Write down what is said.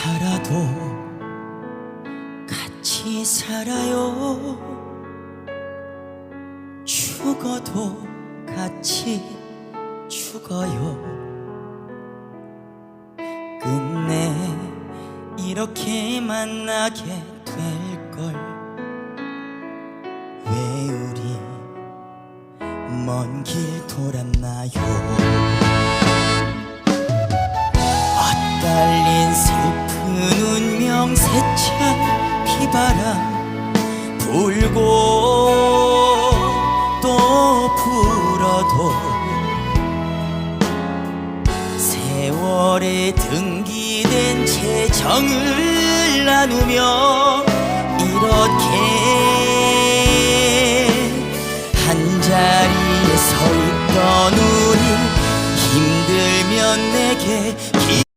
살아도 같이 살아요. 죽어도 같이 죽어요. 끝내 이렇게 만나게 될 걸. 왜 우리 먼 길 돌았나요? 슬픈 운명 세차 비바람 불고 또 불어도 세월에 등기된 재정을 나누며 이렇게 한 자리에 서 있던 우리 힘들면 내게